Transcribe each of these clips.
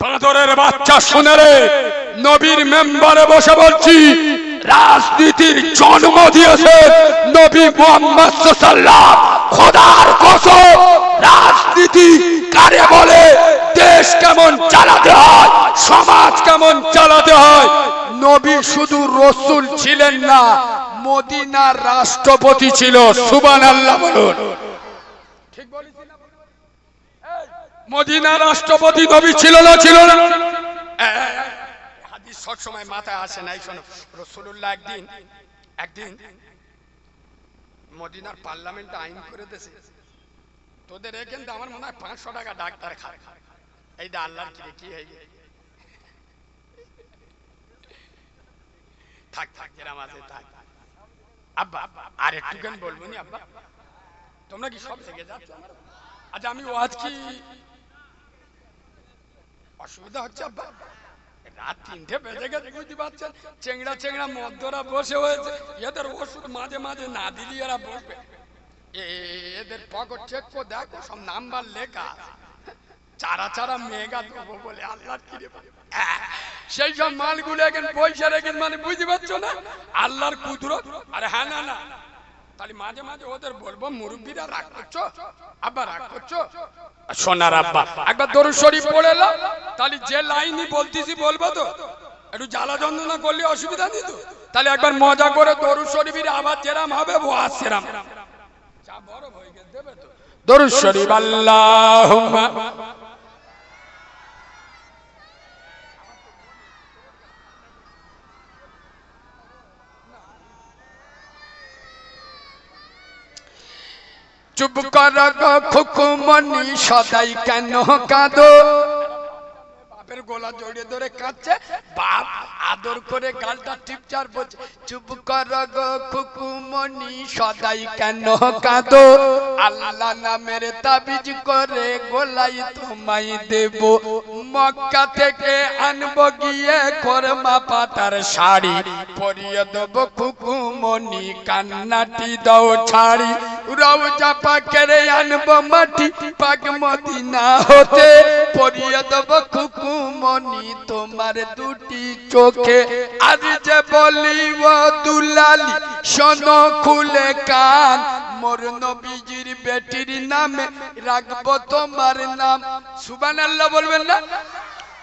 বাঁদরের বাচ্চা শুনে রে, নবীর মেম্বারে বসে বলছি, রাজনীতির জন্ম দিয়েছে নবী মোহাম্মদ খোদার কসম, রাজনীতি কারে বলে? দেশ কেমন চালাতে হয়, সমাজ কেমন চালাতে হয়? নবী শুধু রসুল ছিলেন না, মদিনার রাষ্ট্রপতি ছিল সুবান আল্লাহ বলুন ঠিক বলেছি না? মদিনা রাষ্ট্রপতি নবী ছিল না ছিল না। হাদিস সব সময় মাথায় আসে নাই শোনো। রসুল্লাহ একদিন একদিন মদিনার পার্লামেন্টে আইন করে দিয়েছে। তোদের এখান থেকে আমার মনে হয় পাঁচশো টাকা ডাক্তার খায়। এই দা আল্লাহর কি কি হয়ে গেছে থাক থাক যেরাম আছে থাক। আব্বা, আর একটুখানি বলব নি আব্বা? তোমরা কি সব থেকে যাচ্ছ আচ্ছা আমি ওয়াজ কি অসুবিধা হচ্ছে আব্বা। রাত তিনটে বেজে গেছে বুঝতে পারছেন? চেংড়া চেংড়া মদ্যরা বসে হয়েছে। এদের ওষুধ মাঝে মাঝে না দিলি এরা বসবে। এদের পকেট চেক করে দেখো সব নাম্বার লেখা চারা চারা মেগা দেবো বলে আল্লাহ হ্যাঁ, সেই সব মালগুলো এখন পয়সা রেখে মানে বুঝতে পারছ না? আল্লাহর কুদরত। আরে হ্যাঁ না না। তাহলে মাঝে মাঝে ওদের বলব মুরব্বীরা রাগ করছ আব্বা রাগ করছ সোনার আব্বা। একবার দরুদ শরীফ পড়ে এলাম তাহলে যে লাইনই বলতেছি বলব তো একটু জ্বালা যন্ত্রণা করলে অসুবিধা নেই তো। তাহলে একবার মজা করে দরুদ শরীফের আবার যেরাম হবে ও আর সেরাম। চা বরফ হয়ে গেছে দেবে তো। দরুদ শরীফ আল্লাহুম্মা। চুপ কর খুকুমনি সদাই কেন কাঁদো? বাপের গোলা ধরে আদর করে বলছে সদাই করে গোলাই তোমায় দেব। মক্কা থেকে আনব গিয়ে কর্মা পাতার শাড়ি পরিয়ে দেব। খুকুমনি কান্নাটি দাও ছাড়ি। রওজা পাকেরে আনব মাটি, পাক মদিনা হতে পরিয়ে দেব খুকুমনি তোমার দুটি চোখে। আজ যে বলি, ও দুলালি, শোনো খুলে কান, মোর নবীজির বেটির নামে রাখব তোমার নাম। সুবহানাল্লাহ বলবেন না?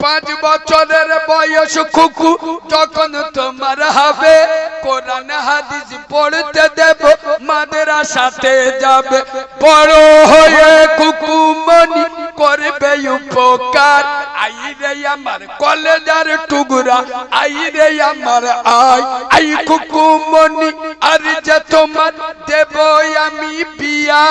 পাঁচ বছরের বয়স কুকু, যখন তোমার হবে, কোরআন হাদিস পড়তে দেব মাদ্রাসাতে যাবে। বড় হয়ে কুকুমনি করবে উপকার। আই রে আমার কলেজার টুকরা আই রে আমার তোমার দেব আমি বিয়া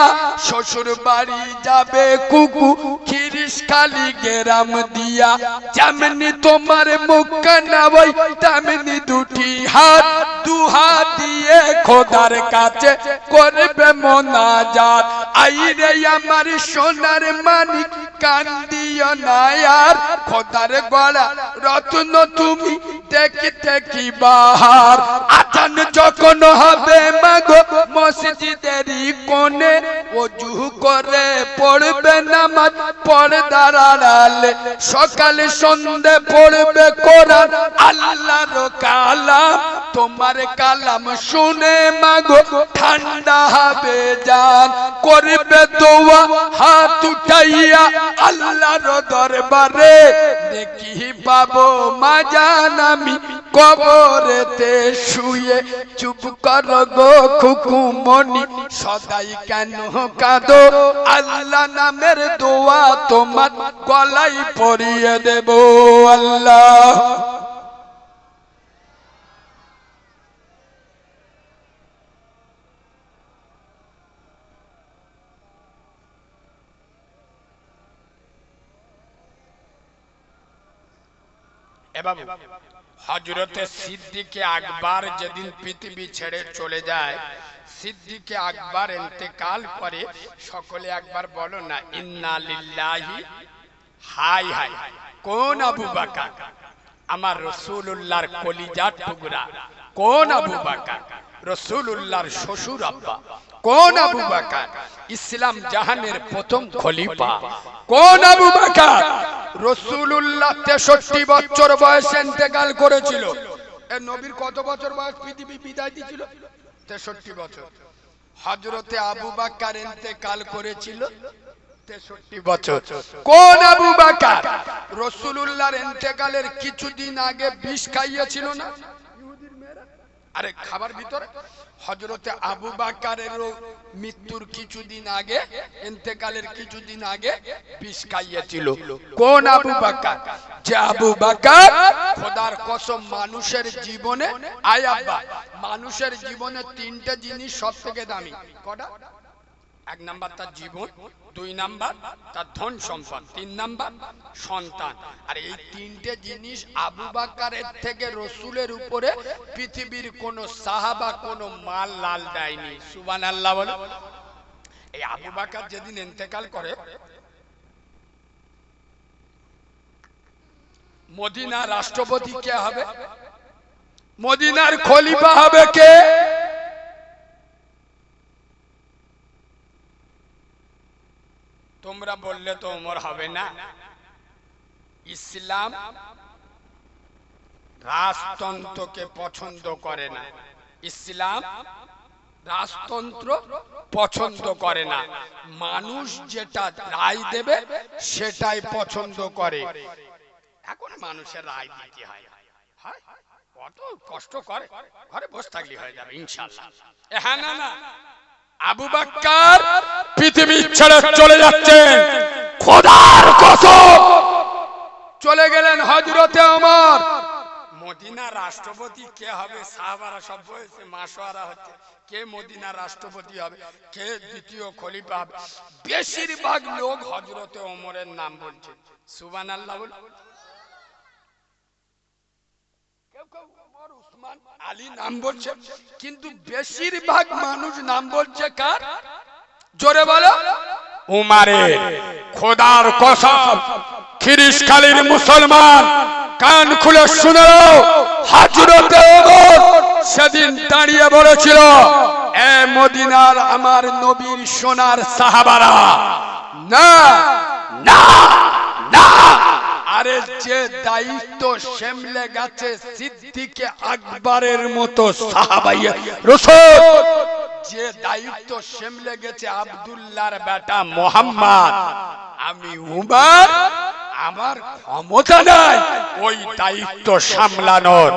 শ্বশুর বাড়ি যাবে কুকু খিরিস খালি গেরাম দিয়া। যেমনি তোমার মুখ কানাবই তেমনি দুটি হাত, দু হাত দিয়ে খোদার কাছে করবে মোনাজাত। আই রে আমার সোনার মানিক কান্দিও না আর খোদার গলা, রত্ন তুমি দেখি দেখি বাহার। আজান যখন হবে মাগো মসজিদেরই কোণে অজু করে পড়বে নামাজ, পর্দার সকালে সন্ধে পড়বে কোরআন, আল্লাহর কালাম। তোমার কালাম শুনে মাগো, ঠান্ডা হবে জান। করবে দোয়া, হাত উঠাইয়া আল্লাহর দরবারে। দেখি পাবো মাজান আমি কবরেতে শুয়ে। চুপ কর গো খুকুমনি সদাই কেন কাঁদো? আল্লাহ নামের দোয়া তোমার গলাই পরিয়ে দেব, আল্লাহ। এবার হজরতে সিদ্দিকে আকবর যেদিন পৃথিবী ছেড়ে চলে যায়, সিদ্দিকে আকবর ইন্তেকাল করে সকলে একবার বলো না, ইন্না লিল্লাহি, হাই হাই, কোন আবু বাকা আমার রসুল্লাহর কলিজার টুকরা, কোন আবু বাকা রসুল্লাহর শ্বশুর আব্বা। কোন আবু বাকার? ইসলাম জাহানের প্রথম খলিফা। কোন আবু বাকার? রসুল্লাহ তেষট্টি বছর বয়সে ইন্তেকাল করেছিল। এ নবীর কত বছর বয়স? পৃথিবী বিদায় দিয়েছিল। তেষট্টি বছর। হজরতে আবু বাক্কার ইন্তেকাল করেছিল। তেষট্টি বছর। কোন আবু বাক্কার রসুলুল্লাহর ইন্তেকালের কিছুদিন আগে বিষ খাইয়েছিল না? আরে খাবার ভিতর হজরতে আবু বাকারের মৃত্যুর কিছুদিন আগে এতেকালের কিছুদিন আগে পিসকাইয়েছিল কোন আবু বাকার? যে আবু বাকার খোদার কসম মানুষের জীবনে, আয় আব্বা, মানুষের জীবনে তিনটা জিনিস সব থেকে দামি। কটা? এক নাম্বার তার জীবন, দুই নাম্বার তার ধন সম্পদ, তিন নাম্বার সন্তান। আর এই তিনটে জিনিস আবু বাকারের থেকে রসুলের উপরে পৃথিবীর কোন সাহাবা, কোন মাল লাল দেয়নি। সুবান আল্লাহ বলে। এই আবু বাকার যেদিন ইন্তেকাল করে মদিনা রাষ্ট্রপতি কে হবে? মদিনার খলিফা হবে কে? তোমরা বললে তো ওমর হবে না। ইসলাম রাজতন্ত্রকে পছন্দ করে না। ইসলাম রাজতন্ত্র পছন্দ করে না। মানুষ যেটা রায় দেবে, সেটাই পছন্দ করে। এখন মানুষের রায় দিতে হয়? কত কষ্ট করে। ঘরে বসে থাকলে হয়ে যাবে ইনশাল্লাহ হ্যাঁ না না। আবু বাক্কার পৃথিবী ছেড়ে চলে যাচ্ছেন। খোদার কসম। চলে গেলেন হজরতে আমার মদিনা রাষ্ট্রপতি কে হবে? সাহাবারা সব বলছে মাসোয়ারা হচ্ছে। কে মদিনা রাষ্ট্রপতি হবে? কে দ্বিতীয় খলিফা হবে? বেশিরভাগ লোক হজরতে ওমরের নাম বলছে। সুবান আল্লাহ বল কেউ কেউ ওমর, উসমান, আলী নাম বলছে। কিন্তু বেশিরভাগ মানুষ নাম বলছে কার? জোরে বলো। উমারে, খোদার কসম, খিরিশখালীর মুসলমান, কান খুলে শুনে হাজরতে ওমর সেদিন দাঁড়িয়ে বলেছিল, এ মদিনার আমার নবীর সোনার সাহাবারা। না না। আরে যে দায়িত্ব সেমলে গেছে সিদ্দিকে আকবরের মতো সাহাবাইয়া। রসুল যে দায়িত্ব সেমলে গেছে আব্দুল্লাহর বেটা মোহাম্মদ। আমি উমার, আমার ক্ষমতা নাই ওই দায়িত্ব সামলানোর।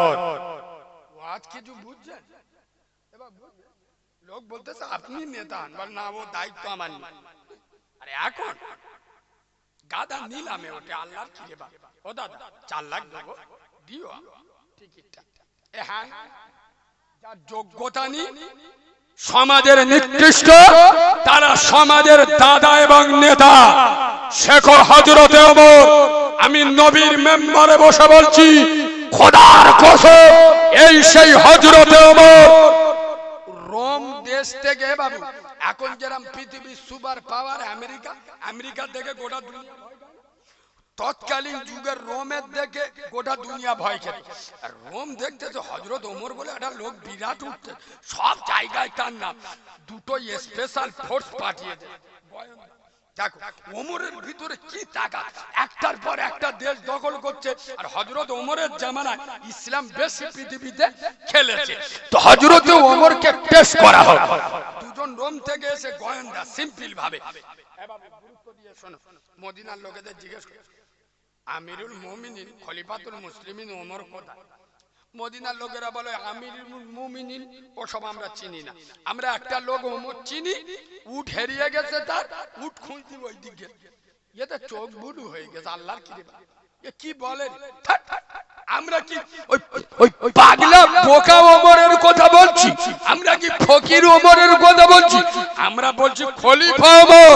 আজ কিছু বুঝছেন। লোক বলতেছে, আপনি নেতা, না, ও দায়িত্ব আমার। আরে এখন? গাদা নিলামে ওঠে আল্লাহর কি রে ও দাদা, চার লাখ দেবো। দিও। টিকিটটা। হ্যাঁ। যার যোগ্যতা নেই, সমাজের নিকৃষ্ট, তারা সমাজের দাদা এবং নেতা। শেখ হজরতে আমি নবীর মেম্বারে বসে বলছি, খোদার কসম, এই সেই হজরতে রোম দেশ থেকে বাবু এখন যেরকম পৃথিবীর সুপার পাওয়ার আমেরিকা আমেরিকা থেকে গোটা দুনিয়া তৎকালীন যুগের রোমের দেখে গোটা দুনিয়া ভয় খেত রোম দেখতে দেখতেছে হজরত ওমর বলে একটা লোক বিরাট উঠছে। সব জায়গায় তার নাম। দুটো স্পেশাল ফোর্স পাঠিয়েছে। দেখো, ওমরের ভিতরে কি একটার পর একটা দেশ দখল করছে, আর হজরত ওমরের জামানায় ইসলাম বেশি পৃথিবীতে খেলেছে। তো হজরত ওমরকে পেশ করা দুজন রোম থেকে এসে গোয়েন্দা, সিম্পল ভাবে। মদিনার লোকেদের জিজ্ঞেস আমিরুল মুমিনিন, খলিফাতুল মুসলিমিন ওমর কোথায়? মদিনার লোকেরা বলে, আমিরুল মুমিনিন। ওসব আমরা চিনি না। আমরা একটা লোক, ওমর, চিনি। উঠ হেরিয়ে গেছে তার উঠ খুঁজছি ওই দিকে এতে চোখ বুলু হয়ে গেছে, আল্লাহর কি এ কি বলেন আমরা কি ওই ওই পাগলা বোকা ওমরের কথা বলছি? আমরা কি ফকির ওমরের কথা বলছি? আমরা বলছি, খলিফা ওমর।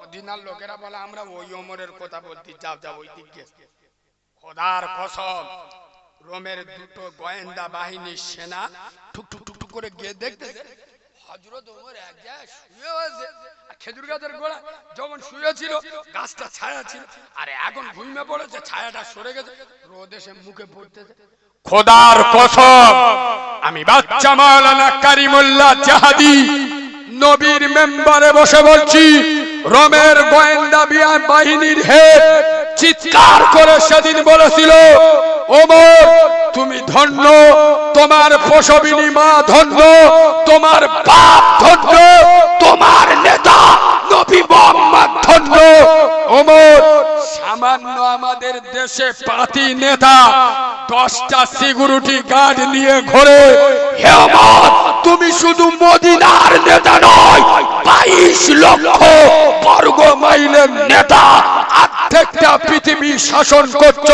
মদিনার লোকেরা বলে, আমরা ওই ওমরের কথা বলতে যাও যাও ওই দিকে খোদার কসম রোমের দুটো গোয়েন্দা বাহিনীর সেনা টুক টুক টুক টুক করে গিয়ে দেখতে হজরত ওমর এক জায়গায় শুয়ে আর খেজুর গাছের গোড়া যখন গাছটা ছায়া ছিল, আর এখন পড়েছে, ছায়াটা সরে গেছে মুখে পড়তেছে। খোদার কসম, আমি বাচ্চা মাওলানা কারিমুল্লাহ জাহাদি, নবীর মেম্বারে বসে বলছি, রোমের গোয়েন্দা বিয়া- বাহিনীর হেড চিৎকার করে সেদিন বলেছিল, ওমর, তুমি ধন্য, তোমার প্রসবিনী মা ধন্য, তোমার বাপ ধন্য, তোমার নেতা নবী মোহাম্মদ ধন্য। ওমর, সামান্য আমাদের দেশে পাতি নেতা, দশটা সিকিউরিটি গার্ড নিয়ে ঘোরে, হে ওমর, তুমি শুধু মদিনার নেতা নয়, বাইশ লক্ষ বর্গ মাইলের নেতা প্রত্যেকটা পৃথিবী শাসন করছ।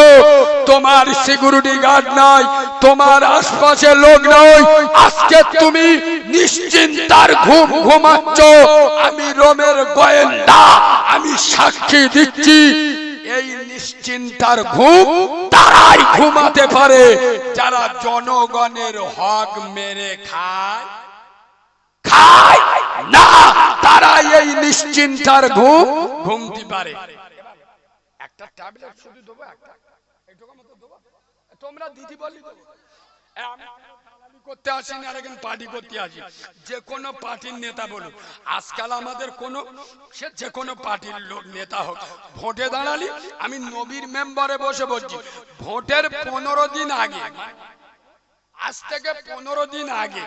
তোমার সিকিউরিটি গার্ড নাই, তোমার আশপাশে লোক নাই। আজকে তুমি নিশ্চিন্তার ঘুম ঘুমাচ্ছ। আমি রোমের গোয়েন্দা, আমি সাক্ষী দিচ্ছি। এই নিশ্চিন্তার ঘুম তারাই ঘুমাতে পারে। যারা জনগণের হক মেরে খায় খায় না তারা এই নিশ্চিন্তার ঘুম ঘুমতে পারে। ট্যাবলেট শুধু দেবো একটা। মতো দেবো। তোমরা দিদি বলি করতে পার্টি করতে আসি। যে কোনো পার্টির নেতা বলুন আজকাল আমাদের কোনো, সে যে কোনো পার্টির লোক নেতা হোক। ভোটে দাঁড়ালি, আমি নবীর মেম্বারে বসে বলছি ভোটের পনেরো দিন আগে, আজ থেকে পনেরো দিন আগে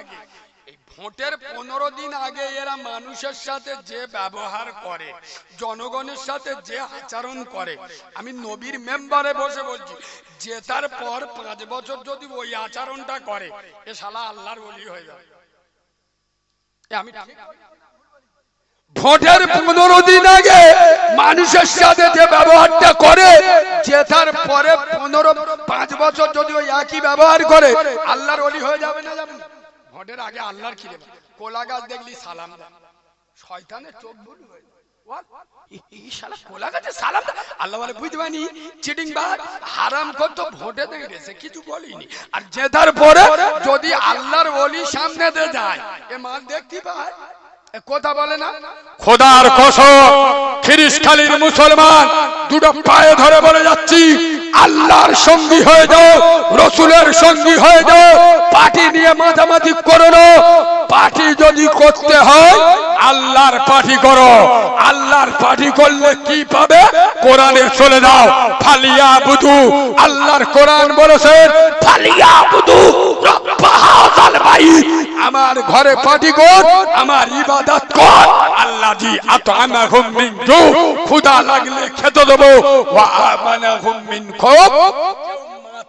ভোটের পনেরো দিন আগে এরা মানুষের সাথে যে ব্যবহার করে, জনগণের সাথে যে আচরণ করে, আমি নবীর মেম্বারে বসে বলছি জেতার পর পাঁচ বছর যদি ওই আচরণটা করে, এ শালা আল্লাহর বলি হয়ে যাবে আমি ভোটের পনেরো দিন আগে মানুষের সাথে যে ব্যবহারটা করে জেতার পরে পনেরো, পাঁচ বছর যদি ওই একই ব্যবহার করে, আল্লাহর অলি হয়ে যাবে না যাবে? ভোটের আগে আল্লাহর খিরে কোলা গাছ দেখলি, সালাম শয়তানের চোখ ভুল হয়ে আর মুসলমান দুটো পায়ে ধরে বলে যাচ্ছি, আল্লাহর সঙ্গী হয়ে যাও, রসুলের সঙ্গী হয়ে যাও পার্টি নিয়ে মাঝামাঝি করো না। পার্টি যদি করতে হয়, আল্লাহর পার্টি করো। আল্লাহর পার্টি করলে কি পাবে? কোরআনে চলে যাও। ফালিয়া বুধু আল্লাহর কোরআন বলেছেন ফালিয়া বুধু আমার ঘরে পার্টি কর, আমার ইবাদত কর। আল্লাহ জি আত আমাহুম মিন জু খুদা লাগলে খেতে দেবো। ওয়া আমানাহুম মিন খুব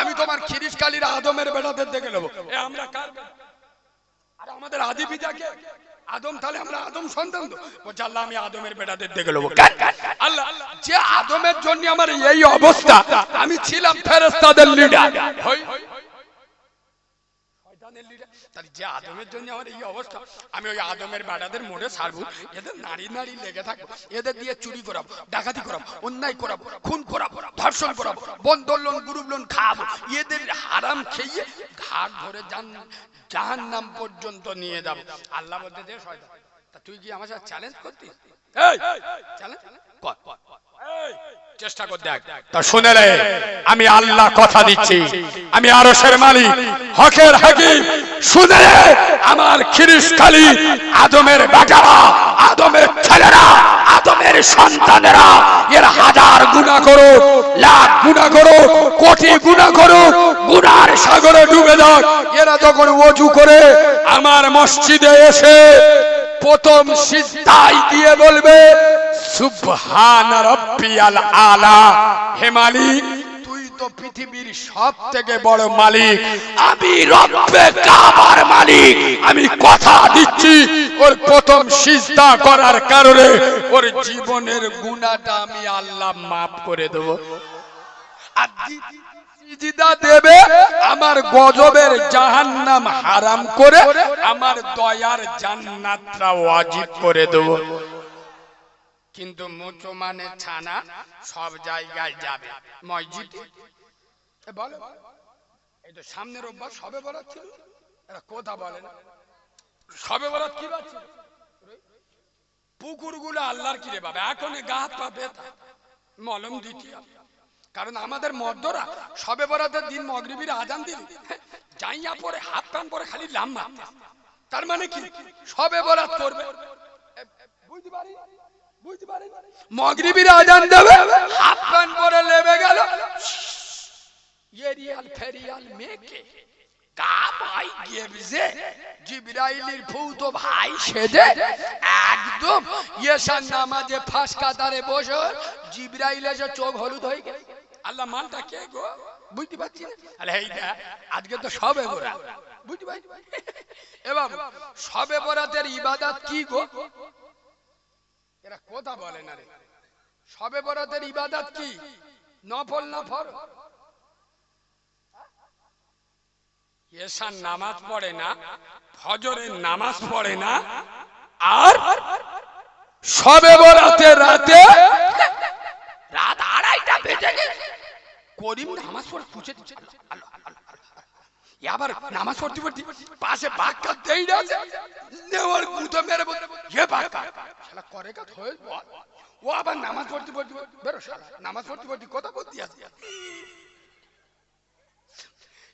আমি তোমার আদমের আমাদের আদম, তাহলে আমরা আদম সন্তান আমি আদমের? আল্লাহ আদমের জন্য আমার এই অবস্থা, আমি ছিলাম ফেরেস্তাদের লিডার চুরি করাবো অন্যায় করাবো, খুন করাবো লোন লোন এদের হারাম খেয়ে ঘাট ধরে যান নাম পর্যন্ত নিয়ে যাব। আল্লাহ বলতে তুই কি আমার সাথে চ্যালেঞ্জ করতিস? এই! চ্যালেঞ্জ কর। এই, চেষ্টা কর দেখ। তা শুনে রে আমি আল্লাহ কথা দিচ্ছি। আমি আরশের মালিক হকের হাকিম। শুনে রে আমার খিরিসখালি আদমের বেটারা আদমের ছেলেরা আদমের সন্তানেরা এর হাজার গুণা করো লাখ গুণা করো কোটি গুণা করো গুনার সাগরে ডুবে যাক। এরা যখন অজু করে আমার মসজিদে এসে প্রথম সিদ্ধাই দিয়ে বলবে, সুবহান রাব্বিয়াল আলা হে মালিক, তুই তো পৃথিবীর সব থেকে বড় মালিক। আমি রব্বে কাবার মালিক। আমি কথা দিচ্ছি, ওর প্রথম সিজদা করার কারণে ওর জীবনের গুনাহটা আমি আল্লাহ মাফ করে দেব। আর সিজদা দেবে, আমার গজবের হারাম করে আমার দয়ার জান্নাতটা ওয়াজিব করে দেব। কিন্তু মুসলমানের ছানা সব জায়গায় যাবে। মসজিদে। বলো। এই তো সামনের অভ্যাস সবে ছিল। এরা কথা বলে না। সবে কি পুকুরগুলো আল্লাহর কিরে পাবে এখন গা হাত পা মলম দিতে। কারণ আমাদের মর্দরা সবে বরাতের দিন মগরিবির আজান দিল। যাইয়া পরে হাত টান পরে খালি লাম্বা তার মানে কি? সবে বরাত করবে বুঝতে পারি? বুঝতে পারি? মগরিবির আজান দেবে হাত টান পরে লেবে গেল। এরিয়াল ফেরিয়াল মেকে চোখ হলুদ হয়ে গেছে। আল্লাহ মানটা কে গো? বুঝতে পারছি না? আরে এই আজকে তো সবে বরা বুঝতে পারছি? এ বাবু সবে বরাতের ইবাদত কি গো? এরা কথা বলে না রে। সবে বরাতের ইবাদত কি? নফল না এসার নামাজ পড়ে না, ফজরের নামাজ পড়ে না, আর সবে বরাতে রাতে রাত আড়াইটা বেজে গেছে করিম নামাজ পড়ে খুঁজে আবার নামাজ পড়তে পড়তে পাশে বাক্কা দেই না নেওয়ার গুঁতো মেরে এ বাক্কা শালা করে কাজ হয়ে ও আবার নামাজ পড়তে পড়তে বেরো শালা, নামাজ পড়তে পড়তে কথা বলতে আসি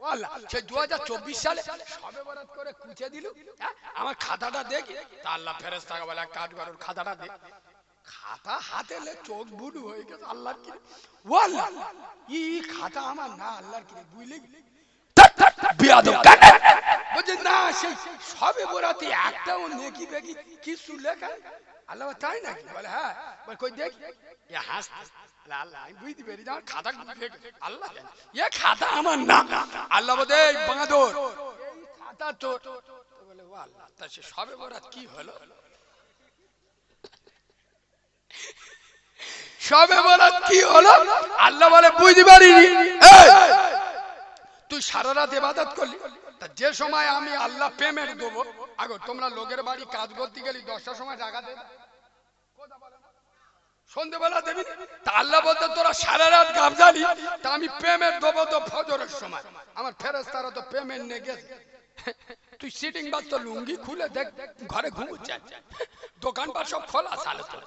আল্লাহ, সেই 2024 সালে সবে বরাত করে কুচে দিল হ্যাঁ? আমার খাতাটা কাজ করুন খাতাটা দেখ খাতা হাতে চোখ বুড়ু হয়ে গেছে ও ই খাতা আমার না না সবে একটাও নেকি বেকি কিছু লেখা। হ্যাঁ। সবে বরাত কি হলো? হলো? আল্লাহ বলে, বুঝতে পারিনি। তুই সারা রাত এবাদত করলি। তা যে সময় আমি আল্লাহ পেমেন্ট দেবো, আগো, তোমরা লোকের বাড়ি কাজ করতে গেলি দশটার সময় টাকা দেবে সন্ধ্যেবেলা দেবি, তা আল্লাহ বলতে তোরা সারা রাত গাবজালি তা আমি প্রেমের দেবো তো ফজরের সময়। আমার ফেরেস তারা তো প্রেমের নিয়ে গেছে তুই সিটিং বাদ তো লুঙ্গি খুলে দেখ, ঘরে ঘুমুচ্ছে। দোকানপাট সব খোলা সালে তো।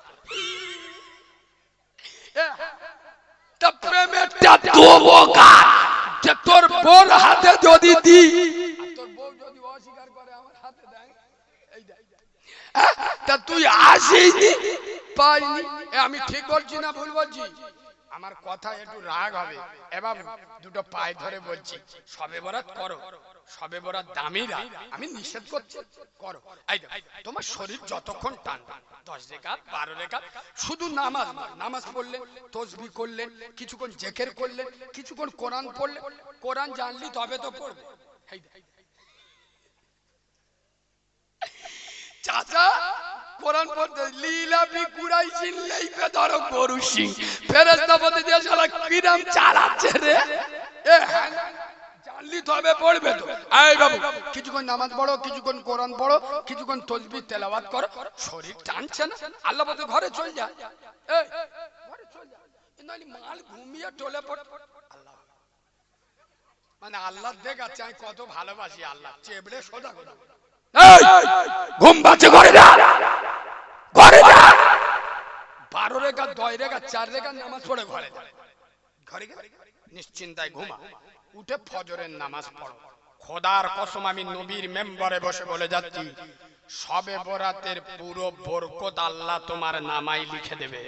তা পেমেন্টটা দেবো কার যে তোর বোন হাতে যদি দি তোর বউ যদি অস্বীকার করে, আমার হাতে দেয়। এই দেখ। হ্যাঁ? তা তুই আসিনি? পাইনি। আমি ঠিক বলছি না ভুল বলছি? আমার কথা একটু রাগ হবে। এবার দুটো পায়ে ধরে বলছি, সবে বরাত করো। সবে বরাত দামিরা, আমি নিষেধ করছি। করো। তোমার শরীর যতক্ষণ টান, দশ রেখা, বারো রেখা, শুধু নামাজ নামাজ পড়লে, তসবি করলেন কিছুক্ষণ জেকের করলেন কিছুক্ষণ কোরআন পড়লে, কোরআন জানলি তবে তো পড়বে এই দেখ, চাচা কোরআন পড়তে লীলা বি লাইফে ধরো ফেরেশতা কিরাম চালাচ্ছে রে? এ হ্যাঁ জানলি তবে পড়বে তো। বাবু কিছুক্ষণ নামাজ পড়ো কিছুক্ষণ কোরআন পড়ো কিছুক্ষণ তসবি তেলাওয়াত করো। শরীর টানছে না। আল্লাহ বলতে ঘরে চল যা। এই, ঘরে চল যা। মাল ঘুমিয়ে টলে পড়। আল্লাহ। মানে আল্লাহ দেখাচ্ছে আমি কত ভালোবাসি আল্লাহ। চেবড়ে সোজা কথা ঘুম পাচ্ছে ঘরে যা। ঘরে যা। বারো রেখা দয় রেখা, চার রেখা, নামাজ পড়ে ঘরে ঘরে নিশ্চিন্তায় ঘুমা। উঠে ফজরের নামাজ পড়ো। খোদার কসম, আমি নবীর মেম্বারে বসে বলে যাচ্ছি, সবে বরাতের পুরো বরকত আল্লাহ তোমার নামাই লিখে দেবে।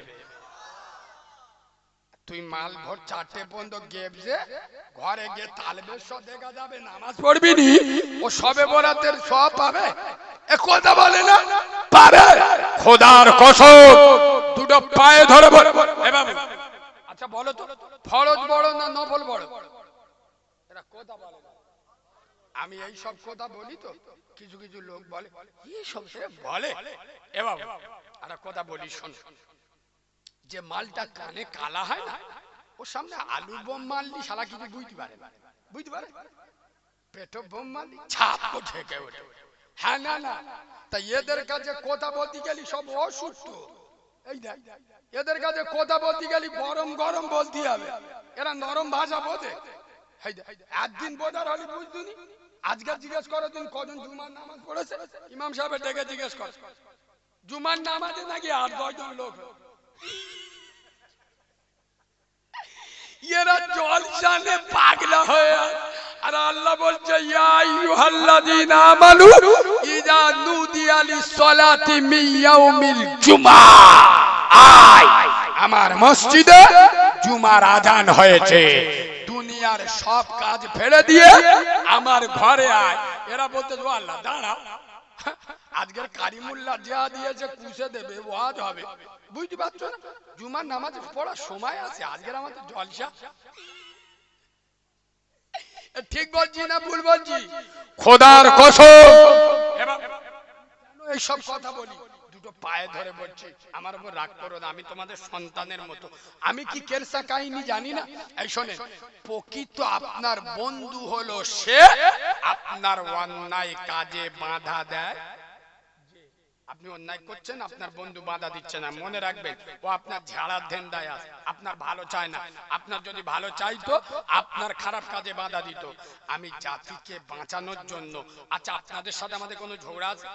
তুই মাল ভোর চারটে পর্যন্ত গেবজে ঘরে গিয়ে তালবের সব দেখা যাবে নামাজ পড়বি নি? ও সবে বরাতের সব পাবে। এ কথা বলে না পাবে। খোদার কসম দুটো পায়ে ধরে বলে আচ্ছা বলো তো ফরজ বড় না নফল বড়? এরা কথা বলে না। আমি এই সব কথা বলি তো কিছু কিছু লোক বলে এই সব সে বলে। এ বাবু একটা কথা বলি শোন। যে মালটা কানে কালা হয় না, ওর সামনে আলু বোম মারলি সারা কিছু বুঝতে পারে। বুঝতে পারে? পেটো বোম মারলি, ছাপ ঠেকে ওঠে। হ্যাঁ না না। তা এদের কাছে কথা বলতে গেলি সব অসুস্থ। এই দেখ, এদের কাছে কথা বলতে গেলি গরম গরম বলতে হবে। এরা নরম ভাষা বোঝে। একদিন বোঝার হলে বুঝতুনি। আজকে জিজ্ঞেস করো তুমি কজন জুমার নামাজ পড়েছে? ইমাম সাহেবের ডেকে জিজ্ঞেস কর। জুমার নামাজে নাকি আট দশজন লোক এরা জল জানে পাগলা হয়ে। আর আল্লাহ বলছে আয়, আমার মসজিদে জুমার আজান হয়েছে। দুনিয়ার সব কাজ ফেলে দিয়ে আমার ঘরে আয়। এরা বলতে আল্লাহ, দাঁড়াও। আজকের কারিমুল্লা যা দিয়েছে কুশে দেবে ওয়াজ হবে। বুঝতে পারছ না? জুমার নামাজ পড়ার সময় আছে আজকের আমাদের জলসা। ঠিক বলছি না ভুল বলছি? খোদার কসম। এইসব কথা বলি? দুটো পায়ে ধরে বলছি আমার উপর রাগ করো না আমি তোমাদের সন্তানের মতো। আমি কি কেরসা কাহিনী জানি না? এই শোনে প্রকৃত আপনার বন্ধু হলো সে আপনার অন্যায় কাজে বাধা দেয়। আপনি অন্যায় করছেন, আপনার বন্ধু বাধা দিচ্ছে না। মনে রাখবেন, ও আপনার ঝাড়ার ধ্যান আছে। আপনার ভালো চায় না। আপনার যদি ভালো চাইতো, আপনার খারাপ কাজে বাধা দিত। আমি জাতিকে বাঁচানোর জন্য আচ্ছা আপনাদের সাথে আমাদের কোনো ঝগড়া আছে?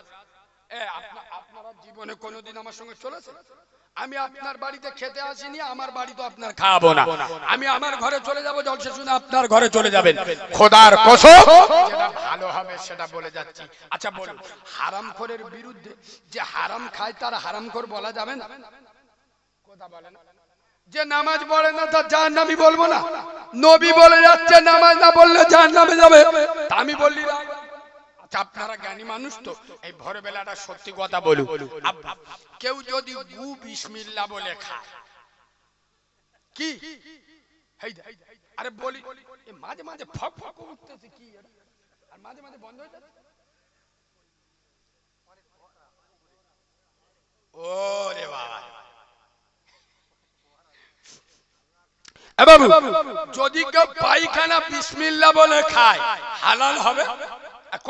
আপনারা জীবনে কোনোদিন আমার সঙ্গে চলেছে আমি আপনার বাড়িতে খেতে আসিনি আমার বাড়ি তো আপনার খাওয়াবো না। আমি আমার ঘরে চলে যাব জলসে শুনে আপনার ঘরে চলে যাবেন। খোদার কসম। যেটা ভালো হবে সেটা বলে যাচ্ছি। আচ্ছা বলুন। হারামখোরের বিরুদ্ধে যে হারাম খায় তার হারামখোর বলা যাবে না? কথা বলে না। যে নামাজ পড়ে না তার জাহান নামি বলব না। নবী বলে যাচ্ছে নামাজ না বললে জাহান নামে যাবে আমি বললি না। আপনারা জ্ঞানী মানুষ তো এই ভোরবেলাটা সত্যি কথা আপ- কেউ যদি গু বিসমিল্লা বলে খায় কি? আরে বলি মাঝে মাঝে ফক ফক উঠতেছে কি আর মাঝে মাঝে বন্ধ হয়ে যাচ্ছে? ওরে বাবা। বাবু যদি কেউ পায়খানা বিসমিল্লা বলে খায় হালাল হবে?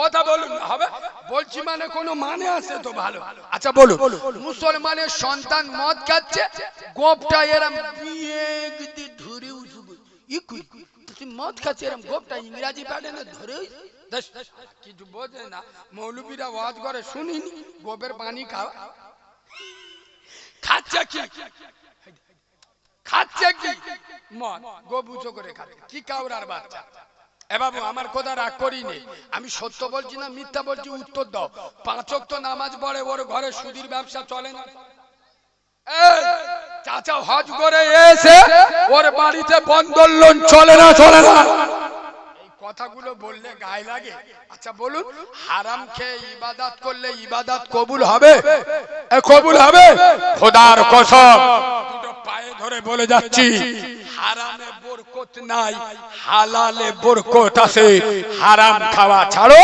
কথা বলুন হবে? বলছি মানে কোনো মানে আছে তো ভালো। আচ্ছা বলুন। মুসলমানের সন্তান মদ খাচ্ছে গোপটা এরম ধরে উঠবে। মদ খাচ্ছে এরম গোপটা ইংরাজি প্যাটার্নে ধরে কিছু বোঝে না। মৌলবীরা ওয়াজ করে শুনিনি গোপের পানি খাওয়া খাচ্ছে কি? খাচ্ছে কি? মদ গোবুচো করে খাচ্ছে। কি কাউরার বাচ্চা? এ বাবু, আমার কথা রাগ করিনি। আমি সত্য বলছি না মিথ্যা বলছি, উত্তর দাও। পাঁচক তো নামাজ পড়ে, ওর ঘরে সুদির ব্যবসা চলে না। চাচা হজ করে এসে ওর বাড়িতে বন্দর লোন চলে না চলে না। কথাগুলো বললে গায়ে লাগে। আচ্ছা বলুন হারাম খেয়ে ইবাদত করলে ইবাদত কবুল হবে? এ কবুল হবে? খোদার কসম। দুটো পায়ে ধরে বলে যাচ্ছি হারামে বরকত নাই হালালে বরকত আছে। হারাম খাওয়া ছাড়ো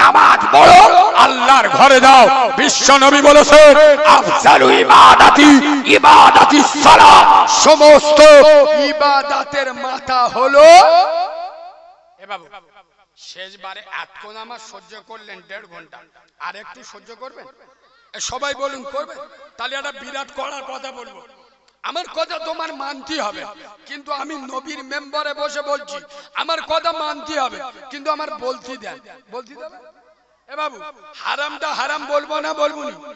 নামাজ পড়ো আল্লাহর ঘরে যাও। বিশ্ব নবী বলেছে আফজালু ইবাদাতি ইবাদাতি সালাত। সমস্ত ইবাদাতের মাথা হলো বাবু শেষবারে এতক্ষণ আমার সহ্য করলেন দেড় ঘণ্টা। আর একটু সহ্য করবেন? সবাই বলুন করবে তাহলে একটা বিরাট করার কথা বলব। আমার কথা তোমার মানতে হবে। কিন্তু আমি নবীর মেম্বারে বসে বলছি, আমার কথা মানতে হবে। কিন্তু আমার বলতে দেন। বলতে দেবে? এ বাবু, হারামটা হারাম বলব না বলব নি?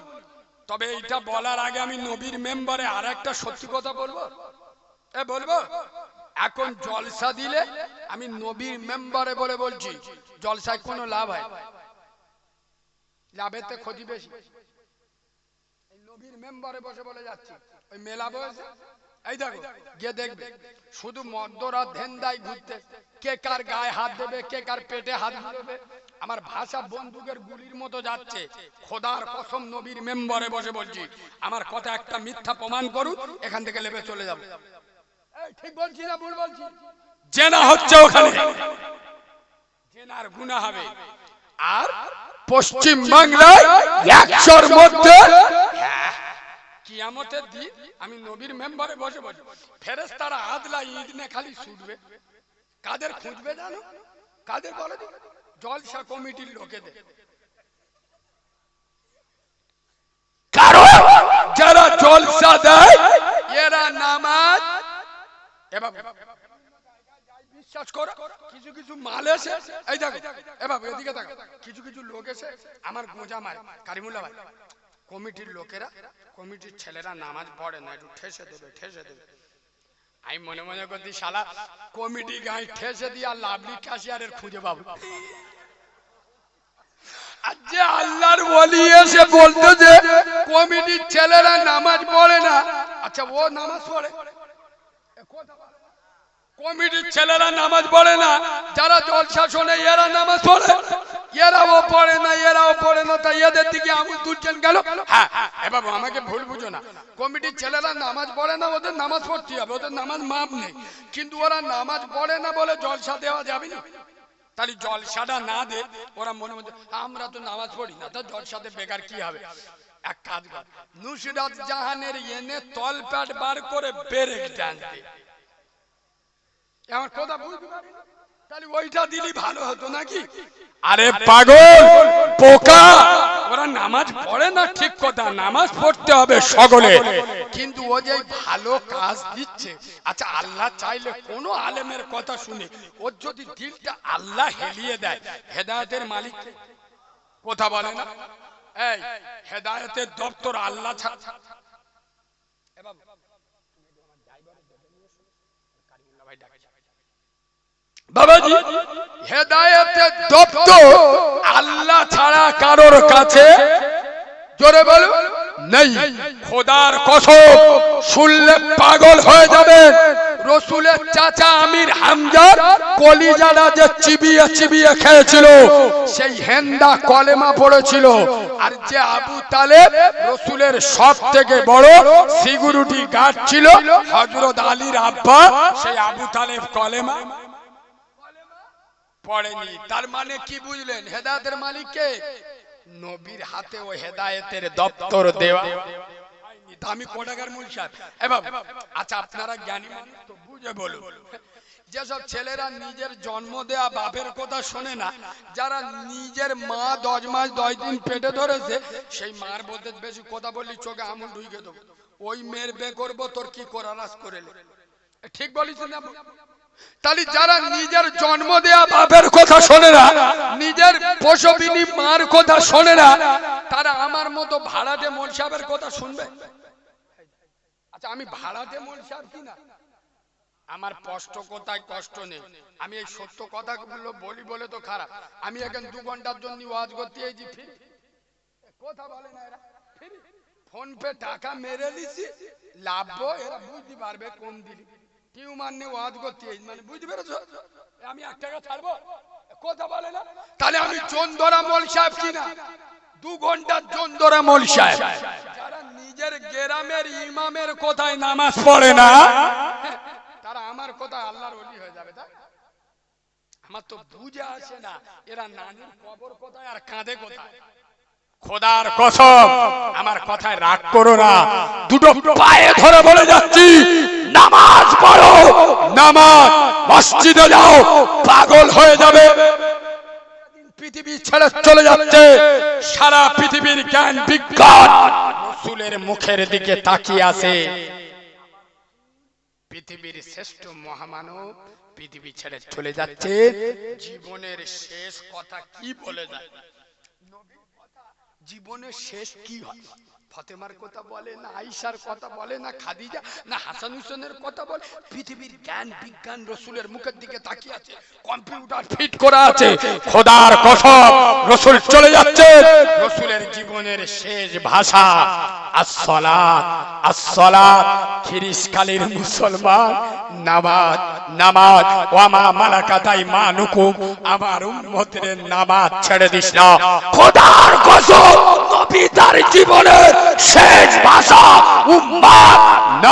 তবে এইটা বলার আগে আমি নবীর মেম্বারে আর একটা সত্যি কথা বলব? এ, বলব? এখন জলসা দিলে আমি নবীর মেম্বারে বলে বলছি, জলসায় কোনো লাভ হয় লাভের তো ক্ষতি বেশি। নবীর মেম্বারে কে কার গায়ে হাত দেবে, কে কার পেটে হাত দেবে আমার ভাষা বন্দুকের গুলির মতো যাচ্ছে। খোদার কসম নবীর মেম্বারে বসে বলছি, আমার কথা একটা মিথ্যা প্রমাণ করুন, এখান থেকে লেবে চলে যাব। ঠিক বলছি না ভুল বলছি? জেনা হচ্ছে ওখানে। জেনার গুণা হবে। আর পশ্চিম বাংলায় একশোর মধ্যে কিয়ামতের দিন আমি নবীর মেম্বারে বসে বসে। ফেরেস তারা আদলা ঈদ নে খালি ছুটবে। কাদের খুঁজবে জানো? কাদের বলে জলসা কমিটির লোকেদের। কারণ যারা জলসা দেয় এরা নামাজ আমি মনে মনে করছি, শালা, কমিটি গায়ে ঠেসে দিয়ে আর লাভলি ক্যাশিয়ারের খুঁজে পাবো। যে আল্লাহর বলি এসে বলতো যে, কমিটির ছেলেরা নামাজ পড়ে না আচ্ছা ও নামাজ পড়ে। কমিটির ছেলেরা নামাজ পড়ে না, যারা জলসা শোনে এরা নামাজ পড়ে। এরাও পড়ে না, এরাও পড়ে না, তাই এদের দিকে আঙুল তুলছেন গেল হ্যাঁ বাবু, আমাকে ভুল বুঝো না। কমিটির ছেলেরা নামাজ পড়ে না, ওদের নামাজ পড়তে হবে, ওদের নামাজ মাপ নেই। কিন্তু ওরা নামাজ পড়ে না বলে জলসা দেওয়া যাবে না। তাহলে জলসাটা না দে, ওরা মনে মধ্যে আমরা তো নামাজ পড়ি না, তো জলসাতে বেকার কি হবে? এক কাজ কর, নুসরাত জাহানের এনে তল প্যাট বার করে বেরেক ডান্স দে। আমার কথা বুঝতে পারি তাহলে ওইটা দিলি ভালো হতো নাকি? আরে পাগল পোকা। ওরা নামাজ পড়ে না ঠিক কথা নামাজ পড়তে হবে সকলে। কিন্তু ও যে ভালো কাজ দিচ্ছে আচ্ছা আল্লাহ চাইলে কোনো আলেমের কথা শুনে ওর যদি দিলটা আল্লাহ হেলিয়ে দেয় হেদায়েতের মালিক কথা বলে না? এই হেদায়েতের দপ্তর আল্লাহ ছাড়া এ বাবু, বাবাজি, হেদায়েতের দপ্তর আল্লাহ ছাড়া কারোর কাছে জোরে বলো, নেই। খোদার কসম, শুনলে পাগল হয়ে যাবে। রসুলের চাচা আমির হামজার কলিজারা যে চিবিয়ে চিবিয়ে খেয়েছিল, সেই হেন্দা কলেমা পড়েছিল। আর যে আবু তালেব রসুলের সব থেকে বড় সিকিউরিটি গার্ড ছিল হজরত আলীর আব্বা, সেই আবু তালেব কলেমা। পড়েনি। তার মানে কি বুঝলেন? হেদায়েতের মালিককে? নবীর হাতে ও হেদায়েতের দপ্তর দেওয়া। দামি কোটাকার মূল সাহেব। এবার আচ্ছা আপনারা জ্ঞানী মানুষ তো বুঝে বলুন। যেসব ছেলেরা নিজের জন্ম দেয়া বাপের কথা শোনে না, যারা নিজের মা দশ মাস দশ দিন পেটে ধরেছে, সেই মার বলতে বেশি কথা বললি চোখে আমুল ঢুকে দেবো। ওই মেয়ের বে করব, তোর কি করার করে ঠিক বলিস না তাহলে যারা নিজের জন্ম দেয়া বাপের কথা শোনে না নিজের প্রসবিনী মার কথা শোনে না তারা আমার মতো ভাড়াটে মোল সাহেবের কথা শুনবে? আচ্ছা আমি ভাড়াটে মোল সাহেব কি না আমার কষ্ট কোথায় কষ্ট নেই। আমি এই সত্য কথাগুলো বলি বলে তো খারাপ। আমি এখন দু ঘণ্টার জন্য ওয়াজ করতে এই যে ফিরি? কথা বলে না এরা ফোন পে টাকা মেরে দিছি লাভবো এরা বুঝতে পারবে কোন দিলি টিউমার নিয়ে ওয়াজ করতে মানে বুঝতে পেরেছ? আমি এক টাকা ছাড়বো? কথা বলে না। তাহলে আমি চন্দরা মল সাহেব কিনা? দু ঘণ্টার চন্দরা মল সাহেব। যারা নিজের গ্রামের ইমামের কোথায় নামাজ পড়ে না? তারা আমার কথা আল্লাহর হয়ে যাবে তাই? আমার তো বুঝে আসে না এরা নানির কবর কোথায় আর কাঁদে কোথায়? খোদার কসম। আমার কথায় রাগ করো না। দুটো পায়ে ধরে বলে যাচ্ছি। নামাজ পড়ো। নামাজ। মসজিদে যাও। পাগল হয়ে যাবে। পৃথিবী ছেড়ে চলে যাচ্ছে। সারা পৃথিবীর জ্ঞান বিজ্ঞান রসুলের মুখের দিকে তাকিয়ে আছে। পৃথিবীর শ্রেষ্ঠ মহামানব পৃথিবী ছেড়ে চলে যাচ্ছে। জীবনের শেষ কথা কি বলে যায়? জীবনের শেষ কি হয়? ফতেমার কথা বলে, না আইসার কথা বলে, না খাদিজা, না হাসান হুসেনের কথা বলে, পৃথিবীর জ্ঞান, বিজ্ঞান, রসুলের মুখের দিকে তাকিয়ে আছে, কম্পিউটার ফিট করা আছে, খোদার কসম, রসুল চলে যাচ্ছে। রসুলের জীবনের শেষ ভাষা, আসসালাত আসসালাত মুসলমান, নামাজ নামাজ, ওয়ামা আমার নামাজ ছেড়ে দিস না। খোদার কসম, নবী তার জীবনের শেষ ভাষা উম্মাদ